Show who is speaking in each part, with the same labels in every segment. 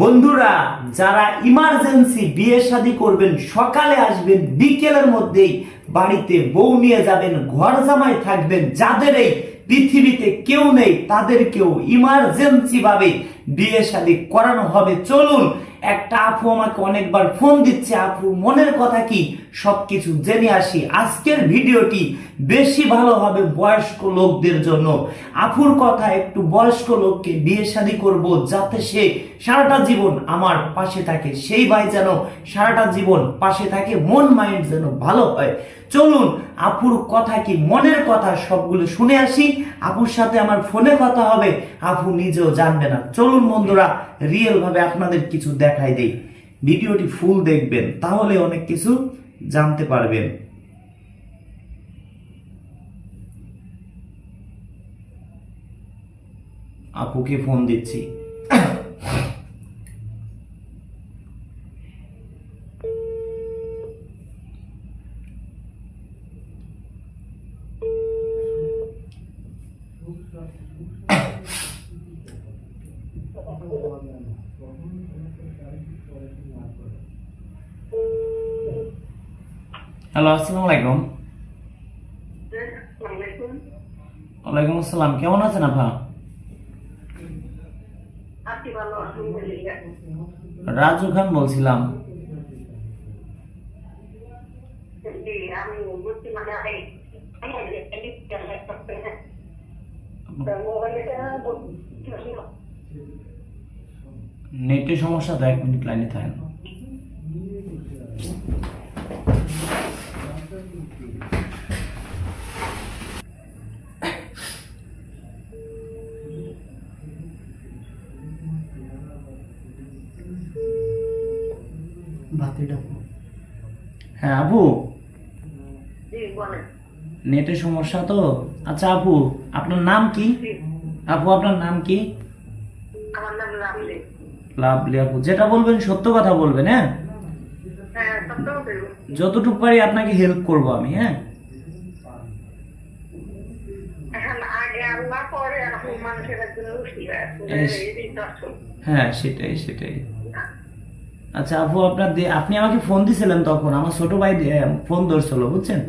Speaker 1: বন্ধুরা, যারা ইমার্জেন্সি বিয়ে শাদী করবেন, সকালে আসবেন, বিকেলের মধ্যেই বাড়িতে বউ নিয়ে যাবেন, ঘর জামাই থাকবেন, যাদের এই পৃথিবীতে কেউ নেই, তাদেরকেও ইমার্জেন্সি ভাবে বিয়ে শাদী করানো হবে। চলুন, একটা আপু আমাকে অনেকবার ফোন দিচ্ছে, আপু, মনের কথা কি? সবকিছু জেনে আসি। আজকের ভিডিওটি বেশি ভালো হবে বয়স্ক লোকদের জন্য। আপুর কথা একটু বয়স্ক লোককে বিয়ে শাদী করব, যাতে সে সারাটা জীবন আমার পাশে থাকে। সেই ভাই যেন সারাটা জীবন পাশে থাকে, মন মাইন্ড যেন ভালো হয়। চলুন, আপুর কথা কি মনের কথা সবগুলো শুনে আসি। আপুর সাথে আমার ফোনে কথা হবে, আপু নিজেও জানবে না। চলুন বন্ধুরা রিয়েল ভাবে আপনাদের কিছু দেখাই দেই। ভিডিওটি ফুল দেখবেন, তাহলে অনেক কিছু জানতে পারবেন। আপুকে ফোন দিচ্ছি। হ্যালো আসসালামু আলাইকুম ওয়ালাইকুম আসসালাম কেমন আছেন আপা রাজু খান বলছিলাম নেটের সমস্যা তো এক মিনিট লাইনে থাকেন। হ্যাঁ আপু? নেটের সমস্যা তো? আচ্ছা আপু আপনার নাম কি? আপু আপনার নাম কি?
Speaker 2: আমার নাম
Speaker 1: লাভলি আপু যেটা বলবেন সত্য কথা বলবেন হ্যাঁ? যতটুকু পারি আপনাকে হেল্প করব আমি হ্যাঁ। হ্যাঁ সেটাই সেটাই। আচ্ছা আপু আপনার আপনি আমাকে ফোন দিছিলেন তখন আমার ছোট ভাই ফোন ধরছিল বুঝছেন?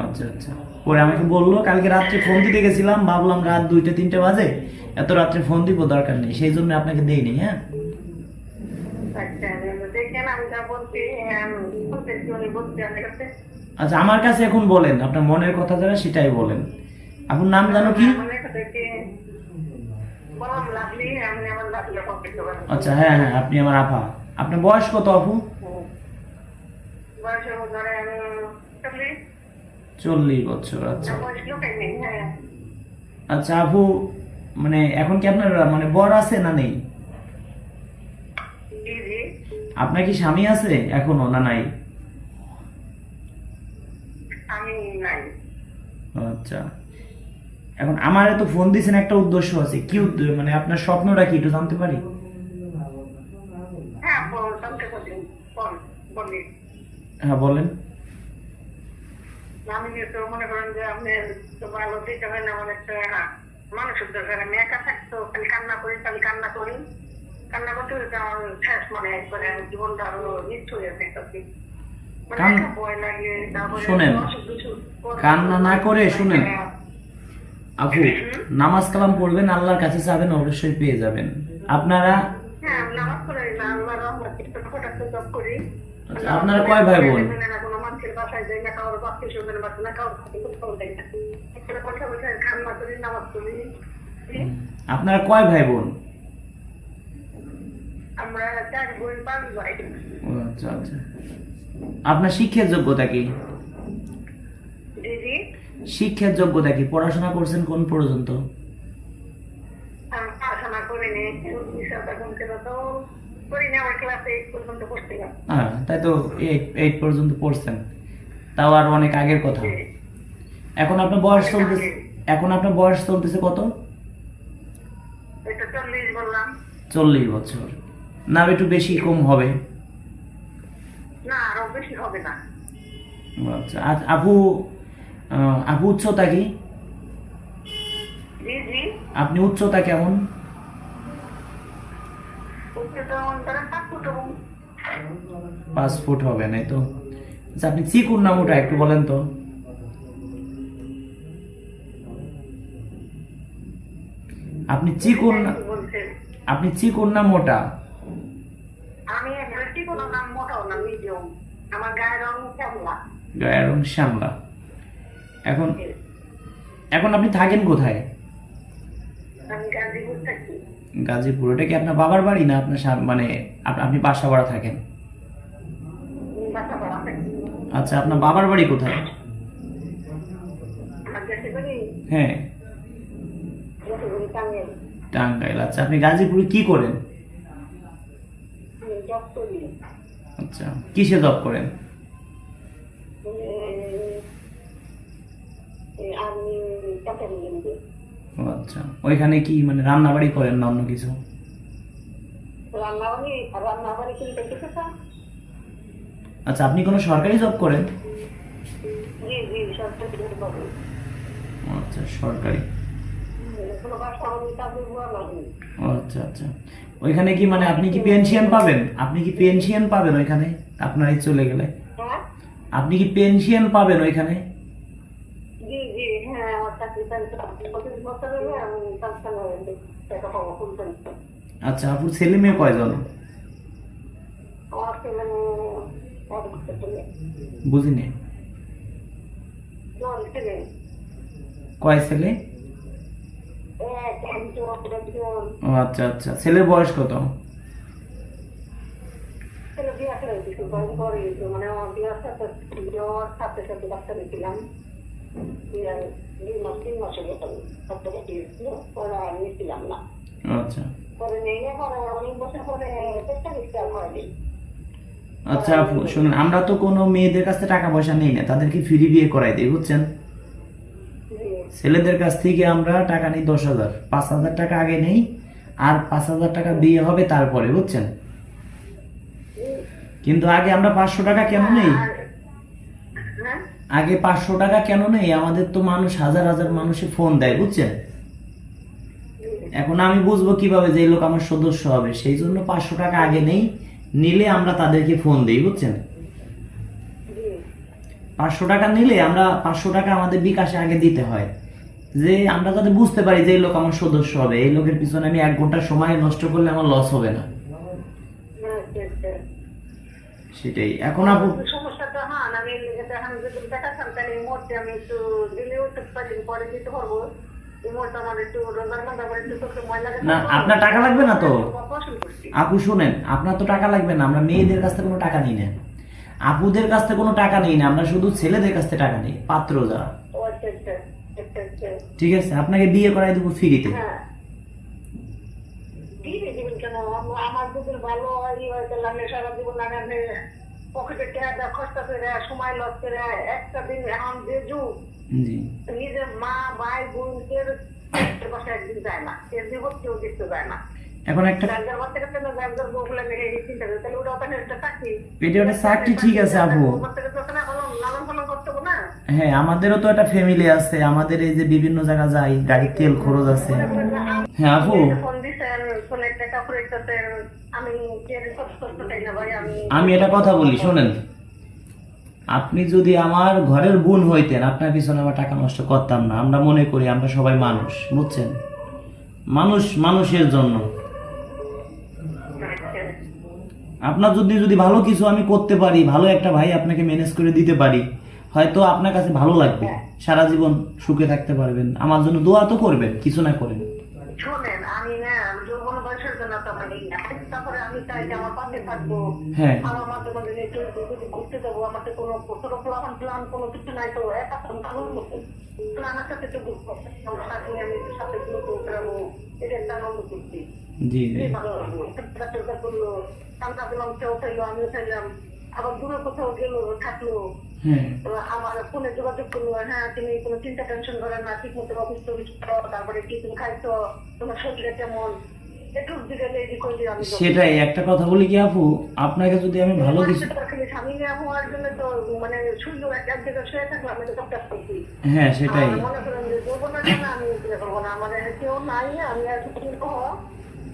Speaker 1: আচ্ছা আচ্ছা। পরে আমাকে বলল কালকে রাত্রে ফোন দিতে গেছিলাম ভাবলাম রাত দুইটা তিনটে বাজে এত রাত্রে ফোন দিব দরকার নেই সেই জন্য আপনাকে দেইনি হ্যাঁ
Speaker 2: আচ্ছা দেখেন আমি যা বলছি আম, বলতেছি উনি বলতে আমার কাছে
Speaker 1: আচ্ছা আমার কাছে এখন বলেন আপনার মনের কথা যারা সেটাই বলেন। আপনার নাম জানো কি? আচ্ছা হ্যাঁ হ্যাঁ আপনি আমার আপা। আপনার বয়স কত আপু?
Speaker 2: চল্লিশ।
Speaker 1: বছর আচ্ছা।
Speaker 2: নেই হ্যাঁ
Speaker 1: আচ্ছা আপু মানে এখন কি আপনার মানে বর আছে না নেই? আপনার কি স্বামী আছে এখনও না নাই
Speaker 2: আমি নাই
Speaker 1: আচ্ছা। এখন আমার তো ফোন দিয়েছেন একটা উদ্দেশ্য আছে। কি উদ্দেশ্য মানে আপনার স্বপ্নটা কি একটু জানতে পারি?
Speaker 2: হ্যাঁ
Speaker 1: হ্যাঁ বলেন।
Speaker 2: আমি মনে করেন যে আপনি তো ভালো দিতে হয় না আমার একটা মানুষের দরকার আমি একা থাকতো খালি কান্না করি খালি কান্না করি। কান্না করতে করতে আমার শেষ মানে একবারে জীবনটা নিশ্চয়
Speaker 1: কান-
Speaker 2: তারপরে
Speaker 1: শোনেন, কান্না না করে শুনেন। আপু নামাজ কালাম পড়বেন আল্লাহর কাছে যাবেন অবশ্যই পেয়ে যাবেন। আপনারা
Speaker 2: হ্যাঁ
Speaker 1: আচ্ছা, আপনারা কয় ভাই বোন? আপনারা কয় ভাই বোন?
Speaker 2: আমরা চার বোন পাঁচ ভাই।
Speaker 1: আচ্ছা আচ্ছা। আপনার শিক্ষার যোগ্যতা কি? শিক্ষার যোগ্যতা কি? পড়াশোনা করছেন কোন পর্যন্ত? তাই তো এইট পর্যন্ত পড়ছেন। তাও আর অনেক আগের কথা। এখন আপনার বয়স চলতেছে এখন আপনার বয়স চলতেছে কত?
Speaker 2: এটা চল্লিশ বললাম।
Speaker 1: চল্লিশ বছর। না একটু বেশি কম হবে।
Speaker 2: না আরও বেশি হবে না।
Speaker 1: আচ্ছা আর আপু আপু উচ্চতা কি?
Speaker 2: জি জি।
Speaker 1: আপনি উচ্চতা কেমন?
Speaker 2: মনে পাঁচ ফুট
Speaker 1: হবে। নাই তো? আচ্ছা আপনি চিকুন না মোটা একটু বলেন তো। আপনি চিকুন আপনি চিকুন না মোটা
Speaker 2: আমি একবারটি কোনো নাম মোটাও না মিডিয়াম আমার গায়ের রং শ্যামলা।
Speaker 1: গায়ের রং শ্যামলা। এখন এখন আপনি থাকেন কোথায়?
Speaker 2: আমি গাজীপুর থাকি
Speaker 1: গাজীপুর ওটা কি আপনার বাবার বাড়ি না আপনার মানে আপনি বাসা ভাড়া থাকেন? আচ্ছা আপনার বাবার বাড়ি কোথায়? হ্যাঁ।
Speaker 2: টাঙ্গাইল।
Speaker 1: আচ্ছা আপনি গাজীপুরে কি করেন
Speaker 2: আমি জব করি
Speaker 1: আচ্ছা কিসে জব করেন? আচ্ছা। ওইখানে কি মানে রান্না বাড়ি করেন না অন্য কিছু? আচ্ছা আপনি কোনো সরকারি জব করেন?
Speaker 2: জি জি সরকারি
Speaker 1: আচ্ছা সরকারি। আচ্ছা আচ্ছা। ওইখানে কি মানে আপনি কি পেনশন পাবেন? আপনি কি পেনশন পাবেন ওইখানে? আপনার এই চলে গেলে।
Speaker 2: হ্যাঁ?
Speaker 1: আপনি কি পেনশন পাবেন ওইখানে?
Speaker 2: হ্যাঁ
Speaker 1: আচ্ছা আপুর ছেলে মেয়ে কয়জন? বুঝিনি। কয় ছেলে? ও আচ্ছা আচ্ছা। ছেলের বয়স কত?
Speaker 2: মানে
Speaker 1: আচ্ছা। আচ্ছা শুনুন আমরা তো কোনো মেয়েদের কাছে টাকা পয়সা নেই না তাদেরকে ফ্রি বিয়ে করাই দিই বুঝছেন? ছেলেদের কাছ থেকে আমরা টাকা নিই দশ হাজার। পাঁচ হাজার টাকা আগে নেই আর পাঁচ হাজার টাকা বিয়ে হবে তারপরে বুঝছেন? কিন্তু আগে আমরা পাঁচশো টাকা কেন নেই?
Speaker 2: হ্যাঁ।
Speaker 1: আগে পাঁচশো টাকা কেন নেই? আমাদের তো মানুষ হাজার হাজার মানুষে ফোন দেয় বুঝছেন? এখন আমি বুঝব কীভাবে যে লোক আমার সদস্য হবে। সেই জন্য পাঁচশো টাকা আগে নেই নিলে আমরা তাদেরকে ফোন দিই বুঝছেন? পাঁচশো টাকা নিলে আমরা পাঁচশো টাকা আমাদের বিকাশে আগে দিতে হয়। যে আমরা যাতে বুঝতে পারি যে এই লোক আমার সদস্য হবে এই লোকের পিছনে আমি এক ঘণ্টা সময় নষ্ট করলে আমার লস হবে না। সেটাই। এখন আপু
Speaker 2: সমস্যাটা আমি এটা যদি দেখাচ্ছেন তাহলে এই মুহূর্তে আমি একটু পরে দিতে পারব।
Speaker 1: না আপনার টাকা লাগবে না তো? আপু শুনেন আপনার তো টাকা লাগবে না আমরা মেয়েদের কাছ থেকে কোনো টাকা নিই না। আপুদের কাছ থেকে কোনো টাকা নেই না আমরা শুধু ছেলেদের কাছ থেকে টাকা নেই পাত্র যারা।
Speaker 2: আচ্ছা আচ্ছা আচ্ছা
Speaker 1: ঠিক আছে আপনাকে বিয়ে করাই দেবো ফ্রিতে।
Speaker 2: হ্যাঁ। আমার যদি ভালো সারা জীবন পকেটে টাকা খরচা করে সময় লস করে একটা দিন এখন যে যুগ নিজের মা ভাই বাসায় একদিন যায় না বিপদ কেউ দেখতে যায় না।
Speaker 1: এখন একটা এটা একটা চাকরি ঠিক আছে, আপু। হ্যাঁ আমাদেরও তো একটা ফ্যামিলি আছে, আমাদের এই যে বিভিন্ন জায়গা যাই, গাড়ির তেল খরচ আছে। হ্যাঁ
Speaker 2: আমি আমি
Speaker 1: এটা কথা বলি, শোনেন। আপনি যদি আমার ঘরের বোন হইতেন, আপনার পিছনে আমার টাকা নষ্ট করতাম না। আমরা মনে করি আমরা সবাই মানুষ, বুঝছেন? মানুষ মানুষের জন্য। আপনার যদি যদি ভালো কিছু আমি করতে পারি ভালো একটা ভাই আপনাকে ম্যানেজ করে দিতে পারি হয়তো আপনার কাছে ভালো লাগবে। সারা জীবন সুখে থাকতে পারবেন। আমার জন্য দোয়া তো করবেন কিছু না করেন।
Speaker 2: শোনেন আমি না যৌবন বয়সের জন্য তো মানে তারপরে আমি চাই যে আমার পাশে থাকব।
Speaker 1: হ্যাঁ।
Speaker 2: আমার মাঝে মাঝে একটু ঘুরতে যাব আমাকে কোনো কিছু নাই তো একা তো ভালো মতো আমার সাথে একটু ঘুরবো আমি সাথে ঘুরবো এটা একটা আনন্দ করছি।
Speaker 1: জি জি।
Speaker 2: ভালো লাগল। একটা চর্চা করল কান্না দিলাম কেউ চাইলো আমিও চাইলাম আবার দূরে কোথাও গেলো থাকল।
Speaker 1: হ্যাঁ।
Speaker 2: আমার ফোনে যোগাযোগ করল হ্যাঁ তুমি কোনো চিন্তা টেনশন করে না ঠিক মতো অফিস টফিস করো তারপরে কি তুমি খাইছো তোমার শরীরে কেমন? একটু দিকে লেডি করলি আমি তো-
Speaker 1: সেটাই একটা কথা বলি কি আপু আপনাকে যদি আমি ভালো কিছু
Speaker 2: মানে
Speaker 1: হ্যাঁ সেটাই।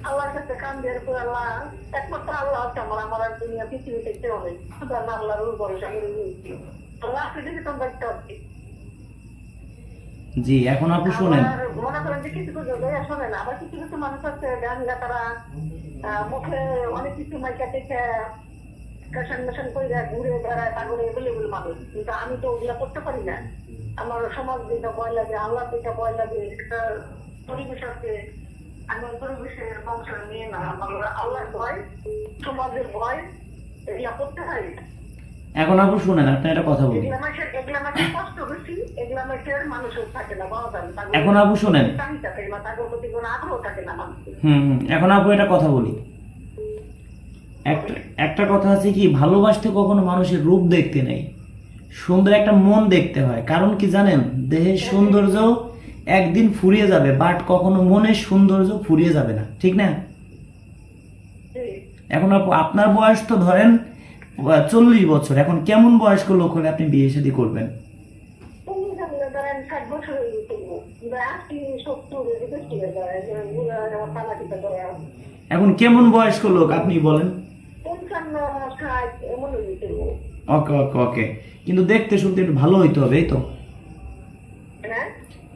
Speaker 2: আল্লাহর কাছে কান দিয়ে করে আল্লাহ একমাত্র আল্লাহ আছে আমার আমার আর দুনিয়া পৃথিবীতে কেউ নেই শুধু আমি আল্লাহর উপর আল্লাহ আছে যদি তোমার দায়িত্ব
Speaker 1: জি এখন আপু শোনেন।
Speaker 2: মনে করেন যে কিছু কিছু জায়গায় শোনেন আবার কিছু কিছু মানুষ আছে গান তারা মুখে অনেক কিছু মাইকা থেকে ফ্যাশন মেশন করে ঘুরে বেড়ায় তাগরে এগুলো এগুলো মানুষ। কিন্তু আমি তো ওগুলা করতে পারি না। আমার সমাজ যেটা ভয় লাগে আল্লাহ যেটা ভয় লাগে সেটা পরিবেশ আছে। আমি নিয়ে না আমার আল্লাহর ভয় সমাজের ভয় এগুলা করতে হয়।
Speaker 1: এখন আপু শোনেন আপনি একটা কথা বলি এখন আপু শোনেন।
Speaker 2: কোনো
Speaker 1: হুম এখন আপু একটা কথা বলি। একটা একটা কথা আছে কি ভালোবাসতে কখনো মানুষের রূপ দেখতে নেই। সুন্দর একটা মন দেখতে হয় কারণ কি জানেন দেহের সৌন্দর্য একদিন ফুরিয়ে যাবে বাট কখনো মনের সৌন্দর্য ফুরিয়ে যাবে না ঠিক না? এখন আপু আপনার বয়স তো ধরেন চল্লিশ বছর এখন কেমন বয়স্ক লোক হলে আপনি বিয়ে শাদী করবেন? এখন কেমন বয়স্ক লোক আপনি বলেন? ওকে ওকে ওকে। কিন্তু দেখতে শুনতে একটু ভালো হইতে হবে এই তো?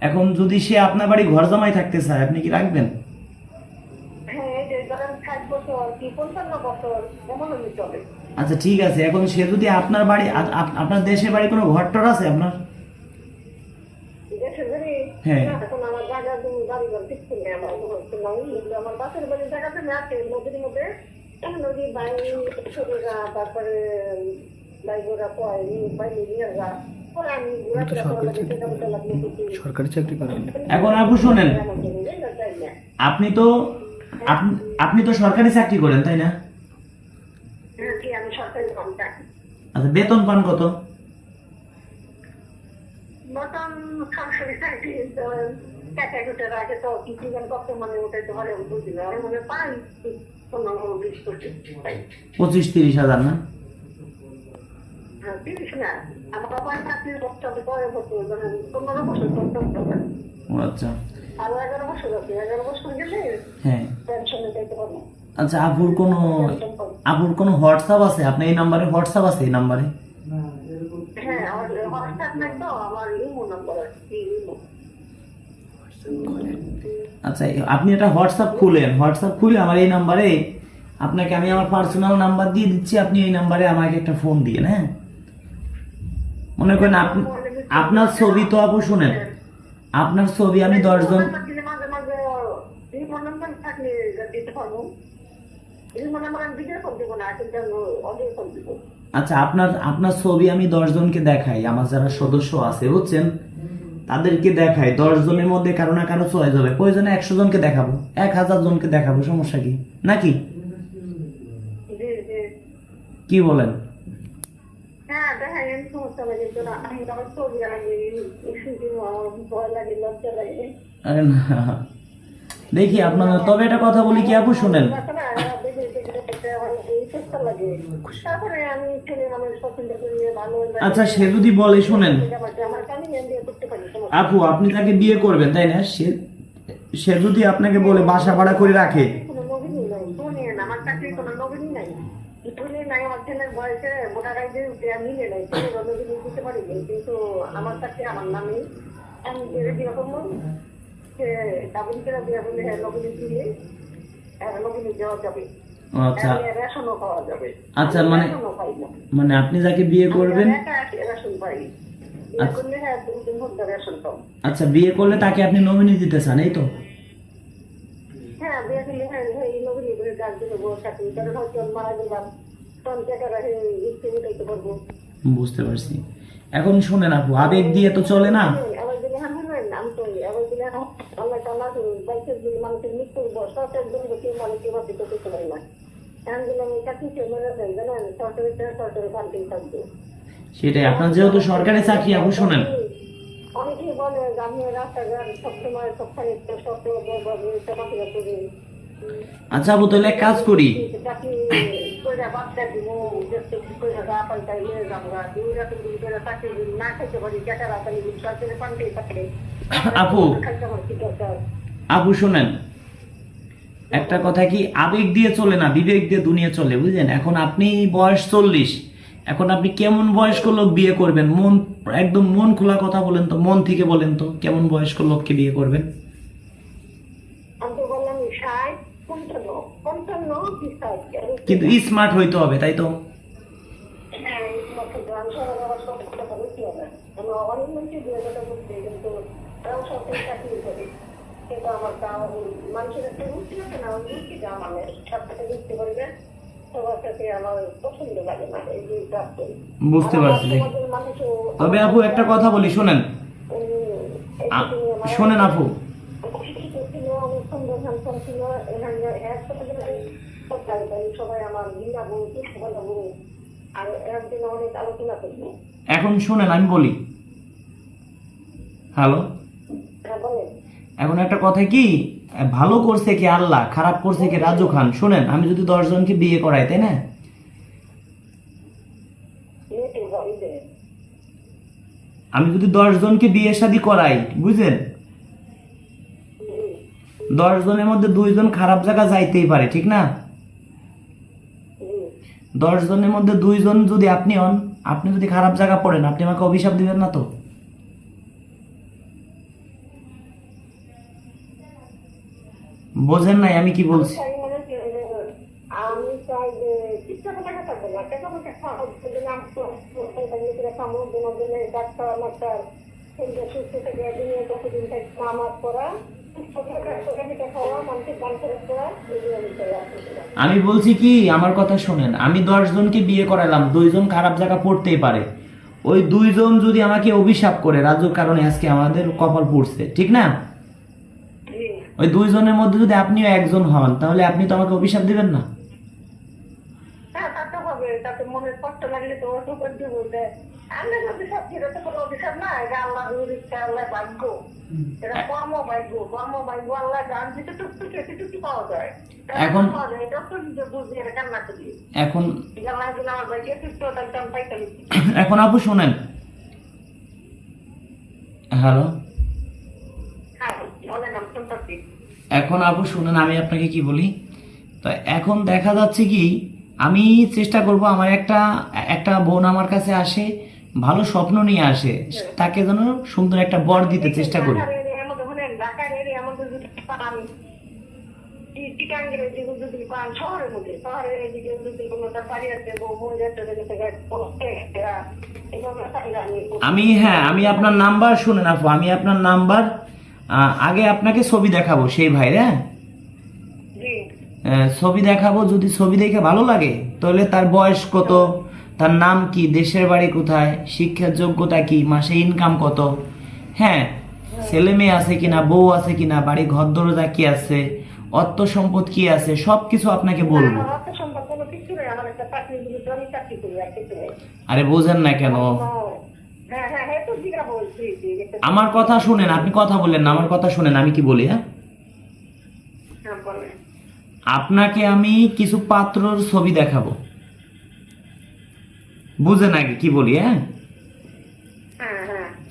Speaker 1: এখন যদি সে আপনার বাড়ি ঘর জামাই থাকতে চায় আপনি কি রাখবেন?
Speaker 2: হ্যাঁ
Speaker 1: আচ্ছা ঠিক আছে এখন সে যদি আপনার বাড়ি আপনার দেশের বাড়ি কোনো ঘর টর আছে আপনার? হ্যাঁ।
Speaker 2: তারপরে
Speaker 3: সরকারি চাকরি করেন
Speaker 1: এখন আপু শোনেন আপনি তো আপনি তো সরকারি চাকরি করেন তাই না?
Speaker 2: হ্যাঁ,
Speaker 1: আচ্ছা বেতন পান কত?
Speaker 2: পঁচিশ
Speaker 1: তিরিশ হাজার না। আচ্ছা। হ্যাঁ। আচ্ছা আপুর কোনো আপুর কোনো হোয়াটসঅ্যাপ আছে? আপনার এই নাম্বারে হোয়াটসঅ্যাপ আছে এই নাম্বারে?
Speaker 2: হ্যাঁ
Speaker 1: আচ্ছা আপনি এটা হোয়াটসঅ্যাপ খুলেন। হোয়াটসঅ্যাপ খুলে আমার এই নাম্বারে আপনাকে আমি আমার পার্সোনাল নাম্বার দিয়ে দিচ্ছি আপনি এই নাম্বারে আমাকে একটা ফোন দিয়ে হ্যাঁ? মনে করেন আপনি আপনার ছবি তো আপু শুনেন। আপনার ছবি আমি দশজন আচ্ছা আপনার আপনার ছবি আমি দশজনকে দেখাই, আমার যারা সদস্য আছে, বুঝছেন? তাদেরকে দেখাই জনের মধ্যে কারও না কারও চয়েস হবে। প্রয়োজনে একশো জনকে দেখাবো। এক হাজার জনকে দেখাবো, সমস্যা কি? নাকি? কি বলেন?
Speaker 2: সমস্যা লাগে কিন্তু আমি আমার ছবি আমি ভয় লাগে লজ্জা লাগে।
Speaker 1: আরে না। দেখি আপনার তবে একটা কথা বলি কি আপু শুনেন। আচ্ছা সে যদি বলে শুনেন। আপু আপনি তাকে বিয়ে করবেন তাই না? সে সে যদি আপনাকে বলে বাসা ভাড়া করে রাখে।
Speaker 2: আমার চাকরি কোনো বয়সে ভোটার আইডি মিলে নাই দিতে পারি কিন্তু আমার চাকরি আমার নামে আমি যে সে করে নবীন দিলে হ্যাঁ নবীন দেওয়া যাবে।
Speaker 1: আচ্ছা। মানে-। মানে আপনি যাকে বিয়ে করবেন আচ্ছা।
Speaker 2: হ্যাঁ
Speaker 1: আচ্ছা বিয়ে করলে তাকে আপনি নমিনি দিতে চান এই তো?
Speaker 2: হ্যাঁ বিয়ে করলে হ্যাঁ এই নবীন করে কাজ দিলে চাকরি কারণ হয়তো মারা গেলাম।
Speaker 1: বুঝতে পারছি। এখন শুনেন আপু, আবেগ দিয়ে তো চলে না? সেটাই, আপনার যেহেতু সরকারি চাকরি, আপু, শোনেন।
Speaker 2: অনেকেই বলে আমি রাস্তাঘাট সবসময় সবখানে সবসময়
Speaker 1: আচ্ছা আপু, তাহলে কাজ করি। আপু আপু শোনেন, একটা কথা কি, আবেগ দিয়ে চলে না, বিবেক দিয়ে দুনিয়া চলে, বুঝলেন? এখন আপনি বয়স চল্লিশ, এখন আপনি কেমন বয়স্ক লোক বিয়ে করবেন? মন, একদম মন খোলা কথা বলেন তো, মন থেকে বলেন তো, কেমন বয়স্ক লোককে বিয়ে করবেন
Speaker 2: আমি তো বললাম ষাট পঞ্চান্ন পঞ্চান্ন কি ষাট
Speaker 1: কিন্তু স্মার্ট হইতে হবে তাই তো
Speaker 2: হ্যাঁ এই সমস্ত গ্রাম শহরে আবার সব কথা বলতে হবে আমি অনেক মানুষই বিয়ে কথা বলছি কিন্তু তারাও সব চাকরি করে কিন্তু আমার তাও মানুষের একটা রুচি আছে না ওই রুচিটা আমার সব সাথে বুঝতে পারবে সবার সাথে আমার পছন্দ লাগে না এই যে কাজ করি
Speaker 1: বুঝতে পারছি। তবে আপু একটা কথা বলি শোনেন। শোনেন আপু।
Speaker 2: সবাই আমার সবাই আর একদিন অনেক আলোচনা করব।
Speaker 1: এখন শোনেন আমি বলি। হ্যালো?
Speaker 2: হ্যাঁ
Speaker 1: এখন একটা কথা কি? ভালো করছে কি আল্লাহ খারাপ করছে কি রাজু খান? শোনেন আমি যদি দশজনকে বিয়ে করাই তাই না? আমি যদি দশজনকে বিয়ে শাদি করাই বুঝলেন দশজনের মধ্যে দুইজন খারাপ জায়গা যাইতেই পারে ঠিক না? দশ জনের মধ্যে দুইজন যদি আপনি হন আপনি যদি খারাপ জায়গা পড়েন আপনি আমাকে অভিশাপ দিবেন না তো বোঝেন নাই আমি কি বলছি
Speaker 2: চাই মানে কি, যে, আমি চাই যে ইচ্ছা করে টাকা থাকবে না টাকা পয়সা খাওয়া যদি নাম খামো বিনোদনে ডাক্তার মাস্টার কিন্তু সুস্থ থেকে দুনিয়া কতদিন থেকে নামাজ পড়া আমি
Speaker 1: বলছি কি, আমার কথা শোনেন। আমি দশ জনকে বিয়ে করালাম, দুইজন খারাপ জায়গা পড়তেই পারে। ওই দুইজন যদি আমাকে অভিশাপ করে, রাজুর কারণে আজকে আমাদের কপাল পড়ছে, ঠিক না? ওই দুইজনের মধ্যে যদি আপনিও একজন হন, তাহলে আপনি তো আমাকে অভিশাপ দিবেন না?
Speaker 2: হ্যাঁ তাতে হবে, তাতে মনের কষ্ট লাগলে তো করে দিব আমরা তো কোনো অভিশাপ না এটা আল্লাহ ইচ্ছা আল্লাহ ভাগ্য। এটা কর্ম ভাগ্য কর্ম ভাগ্য আল্লাহ টুকটুক পাওয়া যায়।
Speaker 1: এখন- এখন এখন আপু শোনেন। হ্যালো?
Speaker 2: হ্যাঁ
Speaker 1: এখন আপু শুনেন আমি আপনাকে কি বলি? তো এখন দেখা যাচ্ছে কি আমি চেষ্টা করব আমার একটা একটা বোন আমার কাছে আসে ভালো স্বপ্ন নিয়ে আসে তাকে যেন সুন্দর একটা বর দিতে চেষ্টা করি।
Speaker 2: আমি-
Speaker 1: হ্যাঁ আমি আপনার নাম্বার শুনে আপু আমি আপনার নাম্বার আগে আপনাকে ছবি দেখাবো সেই ভাই হ্যাঁ? ছবি দেখাবো যদি ছবি দেখে ভালো লাগে তাহলে তার বয়স কত? তার নাম কি? দেশের বাড়ি কোথায়? শিক্ষার যোগ্যতা কি? মাসে ইনকাম কত? হ্যাঁ ছেলে মেয়ে আছে কিনা বউ আছে কিনা বাড়ি ঘর দরজা কি আছে অর্থ সম্পদ কি আছে সব কিছু আপনাকে বলব
Speaker 2: আর
Speaker 1: বোঝেন না কেন।
Speaker 2: হ্যাঁ, হ্যাঁ, হ্যাঁ,
Speaker 1: আমার কথা শুনেন আপনি কথা বললেন না আমার কথা শুনেন আমি কি বলি হ্যাঁ, আপনাকে আমি কিছু পাত্রর ছবি দেখাবো। বুঝেন আগে কি বলি হ্যাঁ?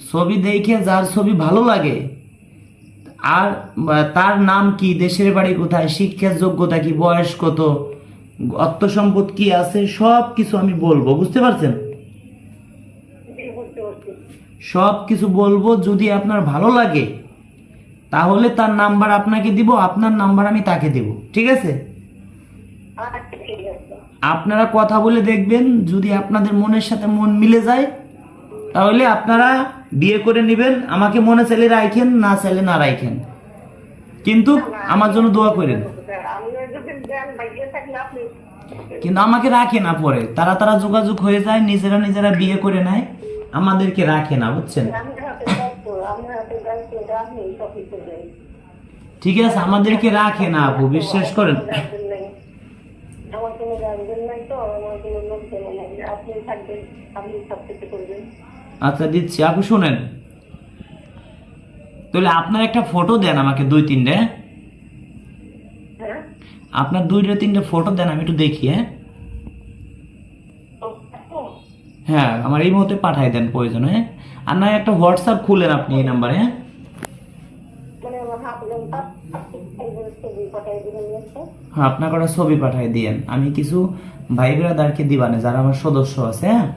Speaker 1: ছবি দেখে যার ছবি ভালো লাগে আর তার নাম কি দেশের বাড়ি কোথায় শিক্ষার যোগ্যতা কি বয়স কত অর্থ সম্পদ কি আছে সব কিছু আমি বলব বুঝতে পারছেন? সব কিছু বলব যদি আপনার ভালো লাগে তাহলে তার নাম্বার আপনাকে দিব আপনার নাম্বার আমি তাকে দেব ঠিক আছে?
Speaker 2: আচ্ছা, ঠিক আছে।
Speaker 1: আপনারা কথা বলে দেখবেন, যদি আপনাদের মনের সাথে মন মিলে যায়, তাহলে আপনারা বিয়ে করে নেবেন। আমাকে মনে চাইলে রাখেন না চাইলে না রাখেন কিন্তু আমার জন্য দোয়া করেন। কিন্তু আমাকে রাখে না পরে। তারা তারা যোগাযোগ হয়ে যায়, নিজেরা নিজেরা বিয়ে করে নেয়। আমাদেরকে রাখে না, বুঝছেন? ঠিক আছে, আমাদেরকে রাখে না আপু, বিশ্বাস করেন
Speaker 2: গার্জেন নেই। আমার কোনো গার্জেন নাই তো আমার কোনো লোকজন নাই আপনি থাকবেন আপনি সব কিছু করবেন
Speaker 1: আচ্ছা দিচ্ছি। আপু শোনেন। তাহলে আপনার একটা ফটো দেন আমাকে দুই তিনটে। হ্যাঁ? আপনার দুইটা তিনটে ফটো দেন আমি একটু দেখি হ্যাঁ? হ্যাঁ আমার এই মুহূর্তে পাঠাই দেন প্রয়োজন হ্যাঁ? আর না একটা হোয়াটসঅ্যাপ খুলেন আপনি এই নাম্বারে হ্যাঁ?
Speaker 2: মানে আমার ছবি কথা পাঠাই
Speaker 1: হ্যাঁ ছবি পাঠাই দিয়েন। আমি কিছু ভাই ব্রাদারকে দিবানে যারা আমার সদস্য আছে হ্যাঁ?